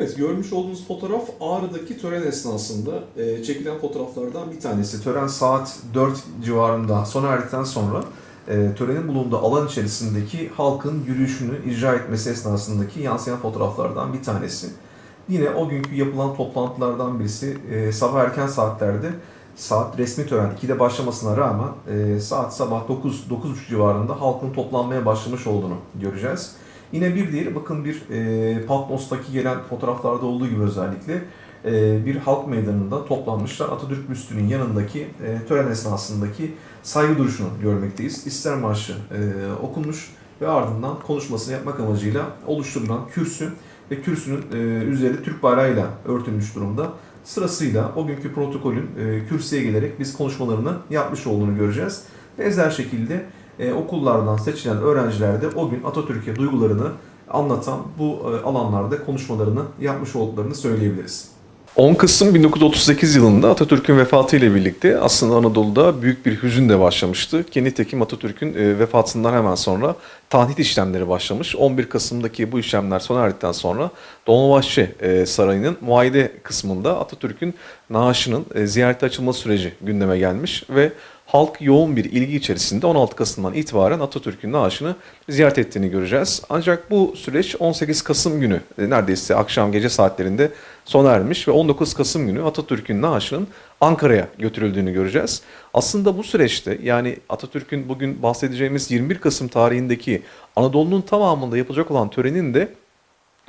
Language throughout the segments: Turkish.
Evet, görmüş olduğunuz fotoğraf Ağrı'daki tören esnasında e, çekilen fotoğraflardan bir tanesi. Tören saat 4 civarında sona erdikten sonra e, törenin bulunduğu alan içerisindeki halkın yürüyüşünü icra etmesi esnasındaki yansıyan fotoğraflardan bir tanesi. Yine o günkü yapılan toplantılardan birisi e, sabah erken saatlerde saat resmi tören 2'de başlamasına rağmen e, saat sabah 9 9.30 civarında halkın toplanmaya başlamış olduğunu göreceğiz. Yine bir diğeri bakın bir e, Patmos'taki gelen fotoğraflarda olduğu gibi özellikle e, bir halk meydanında toplanmışlar. Atatürk büstünün yanındaki e, tören esnasındaki saygı duruşunu görmekteyiz. İster Marşı e, okunmuş ve ardından konuşmasını yapmak amacıyla oluşturulan kürsü ve kürsünün e, üzeri Türk bayrağıyla örtülmüş durumda. Sırasıyla o günkü protokolün e, kürsüye gelerek biz konuşmalarını yapmış olduğunu göreceğiz. Benzer şekilde e, okullardan seçilen öğrenciler de o gün Atatürk'e duygularını anlatan bu e, alanlarda konuşmalarını yapmış olduklarını söyleyebiliriz. 10 Kasım 1938 yılında Atatürk'ün vefatı ile birlikte aslında Anadolu'da büyük bir hüzün de başlamıştı. Ki nitekim Atatürk'ün e, vefatından hemen sonra tahdit işlemleri başlamış. 11 Kasım'daki bu işlemler sona erdikten sonra Dolmabahçe e, Sarayı'nın muayede kısmında Atatürk'ün naaşının e, ziyarete açılma süreci gündeme gelmiş ve halk yoğun bir ilgi içerisinde 16 Kasım'dan itibaren Atatürk'ün naaşını ziyaret ettiğini göreceğiz. Ancak bu süreç 18 Kasım günü e, neredeyse akşam gece saatlerinde sona ermiş ve 19 Kasım günü Atatürk'ün naaşının Ankara'ya götürüldüğünü göreceğiz. Aslında bu süreçte yani Atatürk'ün bugün bahsedeceğimiz 21 Kasım tarihindeki Anadolu'nun tamamında yapılacak olan törenin de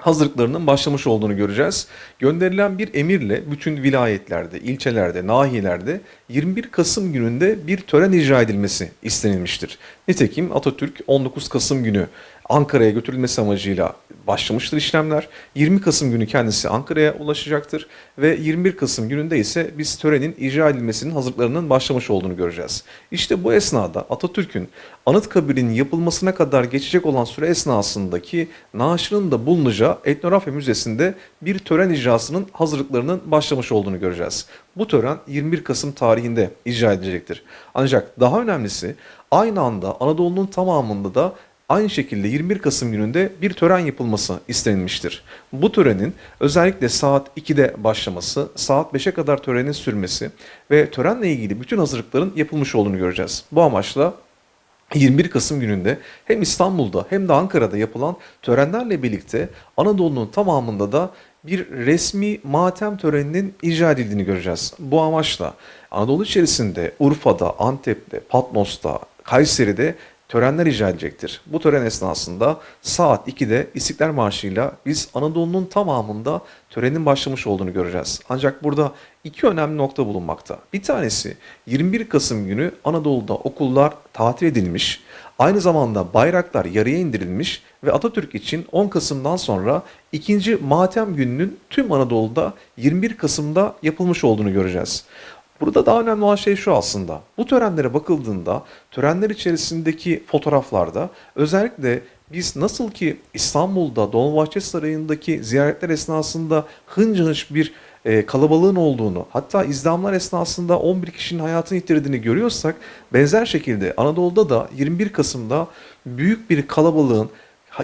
hazırlıklarının başlamış olduğunu göreceğiz. Gönderilen bir emirle bütün vilayetlerde, ilçelerde, nahiyelerde 21 Kasım gününde bir tören icra edilmesi istenilmiştir. Nitekim Atatürk 19 Kasım günü Ankara'ya götürülmesi amacıyla başlamıştır işlemler. 20 Kasım günü kendisi Ankara'ya ulaşacaktır ve 21 Kasım gününde ise biz törenin icra edilmesinin hazırlıklarının başlamış olduğunu göreceğiz. İşte bu esnada Atatürk'ün Anıtkabir'in yapılmasına kadar geçecek olan süre esnasındaki naaşının da bulunacağı Etnografya Müzesi'nde bir tören icrasının hazırlıklarının başlamış olduğunu göreceğiz. Bu tören 21 Kasım tarihinde icra edilecektir. Ancak daha önemlisi aynı anda Anadolu'nun tamamında da Aynı şekilde 21 Kasım gününde bir tören yapılması istenilmiştir. Bu törenin özellikle saat 2'de başlaması, saat 5'e kadar törenin sürmesi ve törenle ilgili bütün hazırlıkların yapılmış olduğunu göreceğiz. Bu amaçla 21 Kasım gününde hem İstanbul'da hem de Ankara'da yapılan törenlerle birlikte Anadolu'nun tamamında da bir resmi matem töreninin icra edildiğini göreceğiz. Bu amaçla Anadolu içerisinde Urfa'da, Antep'te, Patmos'ta, Kayseri'de törenler icra edilecektir. Bu tören esnasında saat 2'de İstiklal Marşı'yla biz Anadolu'nun tamamında törenin başlamış olduğunu göreceğiz. Ancak burada iki önemli nokta bulunmakta. Bir tanesi 21 Kasım günü Anadolu'da okullar tatil edilmiş, aynı zamanda bayraklar yarıya indirilmiş ve Atatürk için 10 Kasım'dan sonra ikinci matem gününün tüm Anadolu'da 21 Kasım'da yapılmış olduğunu göreceğiz. Burada daha önemli olan şey şu aslında. Bu törenlere bakıldığında törenler içerisindeki fotoğraflarda özellikle biz nasıl ki İstanbul'da Dolmabahçe Sarayı'ndaki ziyaretler esnasında hınca hınç bir e, kalabalığın olduğunu hatta izdamlar esnasında 11 kişinin hayatını yitirdiğini görüyorsak benzer şekilde Anadolu'da da 21 Kasım'da büyük bir kalabalığın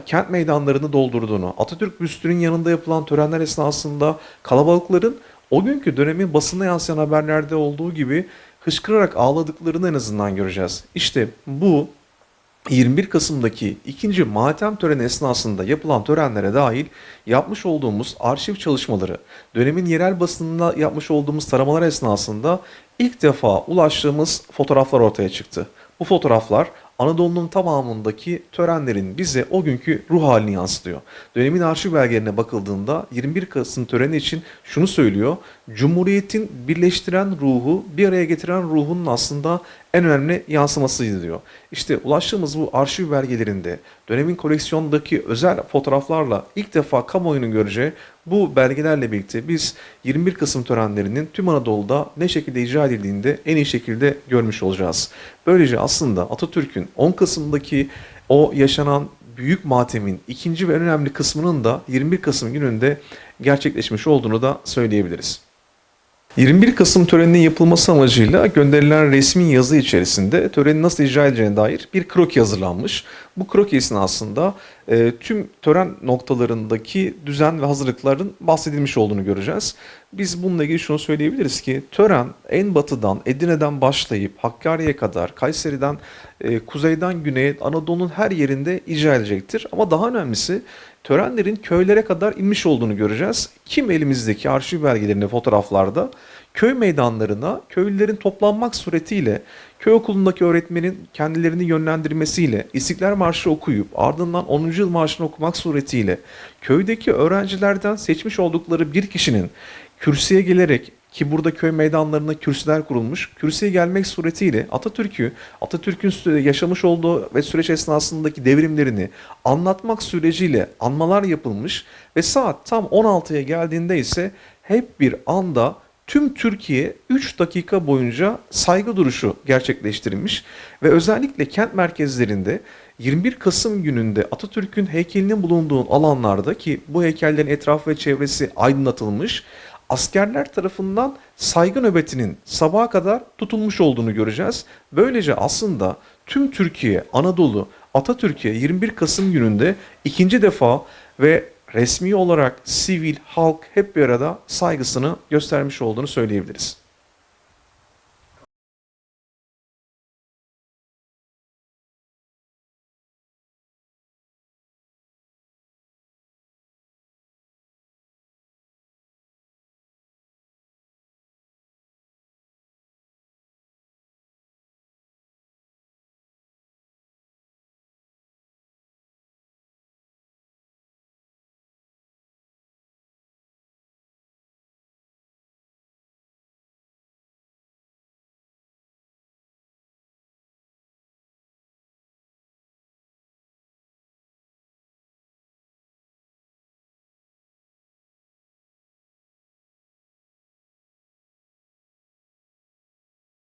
kent meydanlarını doldurduğunu, Atatürk büstünün yanında yapılan törenler esnasında kalabalıkların o günkü dönemin basına yansıyan haberlerde olduğu gibi hışkırarak ağladıklarını en azından göreceğiz. İşte bu 21 Kasım'daki ikinci matem töreni esnasında yapılan törenlere dahil yapmış olduğumuz arşiv çalışmaları, dönemin yerel basınında yapmış olduğumuz taramalar esnasında ilk defa ulaştığımız fotoğraflar ortaya çıktı. Bu fotoğraflar Anadolu'nun tamamındaki törenlerin bize o günkü ruh halini yansıtıyor. Dönemin arşiv belgelerine bakıldığında 21 Kasım töreni için şunu söylüyor. Cumhuriyetin birleştiren ruhu, bir araya getiren ruhunun aslında en önemli yansımasıydı diyor. İşte ulaştığımız bu arşiv belgelerinde dönemin koleksiyondaki özel fotoğraflarla ilk defa kamuoyunun göreceği bu belgelerle birlikte biz 21 Kasım törenlerinin tüm Anadolu'da ne şekilde icra edildiğini de en iyi şekilde görmüş olacağız. Böylece aslında Atatürk'ün 10 Kasım'daki o yaşanan büyük matemin ikinci ve en önemli kısmının da 21 Kasım gününde gerçekleşmiş olduğunu da söyleyebiliriz. 21 Kasım töreninin yapılması amacıyla gönderilen resmi yazı içerisinde törenin nasıl icra edileceğine dair bir kroki hazırlanmış. Bu kroki esnasında e, tüm tören noktalarındaki düzen ve hazırlıkların bahsedilmiş olduğunu göreceğiz. Biz bununla ilgili şunu söyleyebiliriz ki tören en batıdan Edirne'den başlayıp Hakkari'ye kadar Kayseri'den e, kuzeyden güneye Anadolu'nun her yerinde icra edilecektir. Ama daha önemlisi törenlerin köylere kadar inmiş olduğunu göreceğiz. Kim elimizdeki arşiv belgelerinde fotoğraflarda köy meydanlarına köylülerin toplanmak suretiyle köy okulundaki öğretmenin kendilerini yönlendirmesiyle İstiklal Marşı okuyup ardından 10. yıl marşını okumak suretiyle köydeki öğrencilerden seçmiş oldukları bir kişinin kürsüye gelerek ki burada köy meydanlarına kürsüler kurulmuş. Kürsüye gelmek suretiyle Atatürk'ü, Atatürk'ün yaşamış olduğu ve süreç esnasındaki devrimlerini anlatmak süreciyle anmalar yapılmış ve saat tam 16'ya geldiğinde ise hep bir anda tüm Türkiye 3 dakika boyunca saygı duruşu gerçekleştirilmiş ve özellikle kent merkezlerinde 21 Kasım gününde Atatürk'ün heykelinin bulunduğu alanlarda ki bu heykellerin etrafı ve çevresi aydınlatılmış askerler tarafından saygı nöbetinin sabaha kadar tutulmuş olduğunu göreceğiz. Böylece aslında tüm Türkiye, Anadolu, Atatürk'e 21 Kasım gününde ikinci defa ve resmi olarak sivil, halk hep bir arada saygısını göstermiş olduğunu söyleyebiliriz.